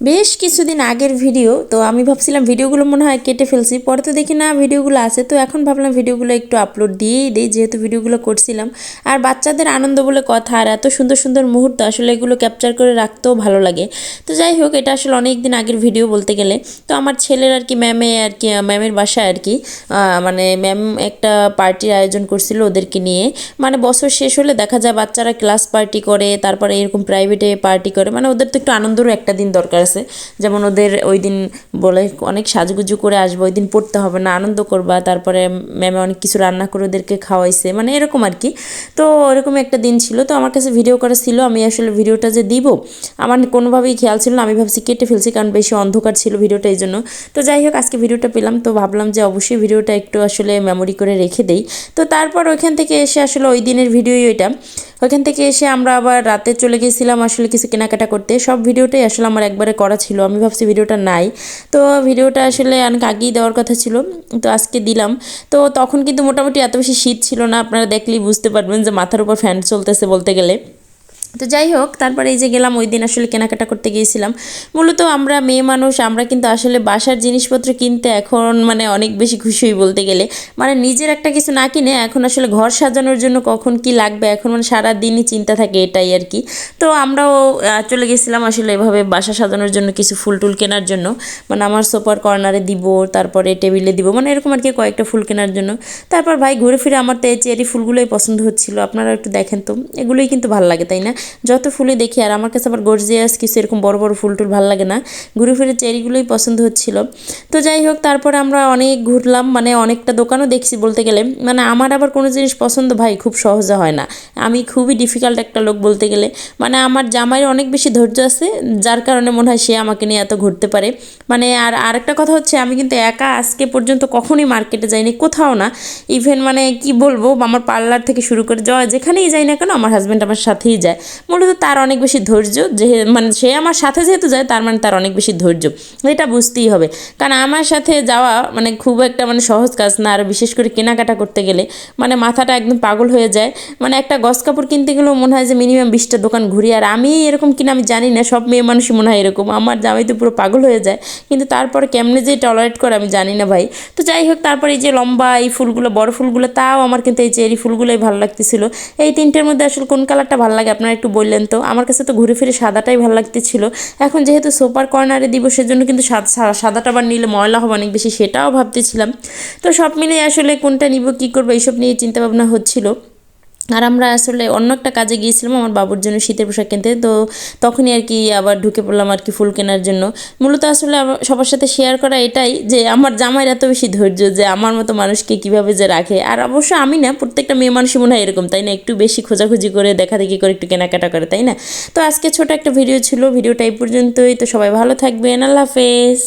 বেশ কিছুদিন আগের ভিডিও, তো আমি ভাবছিলাম ভিডিওগুলো মনে হয় কেটে ফেলছি। পরে তো দেখি না, ভিডিওগুলো আছে, তো এখন ভাবলাম ভিডিওগুলো একটু আপলোড দিয়েই দিই, যেহেতু ভিডিওগুলো করছিলাম। আর বাচ্চাদের আনন্দ বলে কথা, আর এত সুন্দর সুন্দর মুহূর্ত, আসলে এগুলো ক্যাপচার করে রাখতেও ভালো লাগে। তো যাই হোক, এটা আসলে অনেক দিন আগের ভিডিও বলতে গেলে। তো আমার ছেলের আর কি ম্যামে আর কি ম্যামের বাসায় আর কি মানে ম্যাম একটা পার্টির আয়োজন করছিল ওদেরকে নিয়ে। মানে বছর শেষ হলে দেখা যায় বাচ্চারা ক্লাস পার্টি করে, তারপরে এরকম প্রাইভেটে পার্টি করে। মানে ওদের তো একটু আনন্দেরও একটা দিন দরকার। আছে। যেমন ওদের ওই দিন বলে অনেক সাজগুজু করে আসব ওই দিন পড়তে হবে না, আনন্দ করবা। তারপরে ম্যামে অনেক কিছু রান্না করে ওদেরকে খাওয়াইছে মানে এরকম আর কি। তো ওরকম একটা দিন ছিল। তো আমার কাছে ভিডিও করা ছিল, আমি আসলে ভিডিওটা যে দিব, আমার কোনোভাবেই খেয়াল ছিল না। আমি ভাবছি কেটে ফেলছি, কারণ বেশি অন্ধকার ছিল ভিডিওটা এই জন্য তো যাই হোক, আজকে ভিডিওটা পেলাম। তো ভাবলাম যে অবশ্যই ভিডিওটা একটু আসলে মেমোরি করে রেখে দেই। তো তারপর ওইখান থেকে এসে আসলে ওই দিনের ভিডিওই ওইটা। ওইখান থেকে এসে আমরা আবার রাতে চলে গেছিলাম আসলে কিছু কেনাকাটা করতে। সব ভিডিওটাই আসলে আমার একবারে করা ছিল, আমি ভাবছি ভিডিওটা নাই। তো ভিডিওটা আসলে অনেক আগেই দেওয়ার কথা ছিল, তো আজকে দিলাম। তো তখন কিন্তু মোটামুটি এত বেশি শীত ছিল না, আপনারা দেখলেই বুঝতে পারবেন যে মাথার উপর ফ্যান চলতেছে বলতে গেলে। তো যাই হোক, তারপরে এই যে গেলাম, ওই দিন আসলে কেনাকাটা করতে গিয়েছিলাম। মূলত আমরা মেয়ে মানুষ, আমরা কিন্তু আসলে বাসার জিনিসপত্র কিনতে এখন মানে অনেক বেশি খুশি হই বলতে গেলে। মানে নিজের একটা কিছু না কিনে এখন আসলে ঘর সাজানোর জন্য কখন কি লাগবে, এখন মানে সারা দিনই চিন্তা থাকে এটাই আর কি। তো আমরাও চলে গেছিলাম আসলে এভাবে বাসা সাজানোর জন্য কিছু ফুল টুল কেনার জন্য। মানে আমার সোপার কর্নারে দিব, তারপরে টেবিলে দিব মানে এরকম আর কি কয়েকটা ফুল কেনার জন্য। তারপর ভাই ঘুরে ফিরে আমার তো এই চেরি ফুলগুলোই পছন্দ হচ্ছিল আপনারা একটু দেখেন তো, এগুলোই কিন্তু ভালো লাগে, তাই না? যত ফুলই দেখি, আর আমার কাছে আবার গর্জিয়াস কিছু এরকম বড় বড় ফুল টুল ভালো লাগে না। ঘুরে ফিরে চেরিগুলোই পছন্দ হচ্ছিল। তো যাই হোক, তারপরে আমরা অনেক ঘুরলাম মানে অনেকটা দোকানও দেখছি বলতে গেলে। মানে আমার আবার কোনো জিনিস পছন্দ ভাই খুব সহজে হয় না। আমি খুবই ডিফিকাল্ট একটা লোক বলতে গেলে। মানে আমার জামাইয়ের অনেক বেশি ধৈর্য আছে, যার কারণে মনে হয় সে আমাকে নিয়ে এত ঘুরতে পারে। মানে আর আরেকটা কথা হচ্ছে, আমি কিন্তু একা আজকে পর্যন্ত কখনোই মার্কেটে যাইনি, কোথাও না। ইভেন মানে কি বলব, আমার পার্লার থেকে শুরু করে যাওয়া যেখানেই যাই না কেন, আমার হাজব্যান্ড আমার সাথেই যায়। মূলত তার অনেক বেশি ধৈর্য যে মানে সে আমার সাথে যেহেতু যায়, তার মানে তার অনেক বেশি ধৈর্য। এটা বুঝতেই হবে। কারণ আমার সাথে যাওয়া মানে খুব একটা মানে সহজ কাজ না। আর বিশেষ করে কেনাকাটা করতে গেলে মানে মাথাটা একদম পাগল হয়ে যায়। মানে একটা গস কাপড় কিনতে গেলেও মনে হয় যে মিনিমাম বিশটা দোকান ঘুরি। আর আমি এরকম কিনা আমি জানি না, সব মেয়ে মানুষই মনে হয় এরকম। আমার জামাই তো পুরো পাগল হয়ে যায়। কিন্তু তারপর কেমনে যে টলারেট করে আমি জানি না ভাই। তো যাই হোক, তারপরে এই যে লম্বা এই ফুলগুলো, বড় ফুলগুলো, তাও আমার কিন্তু এই চেরি ফুলগুলোই ভালো লাগতেছিল। এই তিনটের মধ্যে আসলে কোন কালারটা ভালো লাগে? আপনারা একটু বললেন তো, আমার কাছে তো ঘুরে ফিরে সাদাটাই ভালো লাগতেছিল। এখন যেহেতু সোপার কর্নারে দিব সেজন্য কিন্তু সাদ- সাদাটা আবার নিলে ময়লা হবে অনেক বেশি সেটাও ভাবতেছিলাম। তো সব মিলিয়ে আসলে কোনটা নিব, কী করব, এইসব নিয়ে চিন্তাভাবনা হচ্ছিল। আর আমরা আসলে অন্য একটা কাজে গিয়েছিলাম, আমার বাবুর জন্য শীতের পোশাক কিনতে, তো তখনই আর কি আবার ঢুকে পড়লাম আর কি ফুল কেনার জন্য। মূলত আসলে সবার সাথে শেয়ার করা এটাই যে আমার জামাইয়ের এত বেশি ধৈর্য যে আমার মতো মানুষকে কীভাবে যে রাখে। আর অবশ্য আমি না, প্রত্যেকটা মেয়ে মানুষই মনে হয় এরকম, তাই না? একটু বেশি খোঁজাখুঁজি করে দেখা দেখি করে, একটু কেনাকাটা করে, তাই না? তো আজকে ছোট একটা ভিডিও ছিল ভিডিওটা এই পর্যন্তই। তো সবাই ভালো থাকবেন, আল্লাহ হাফেজ।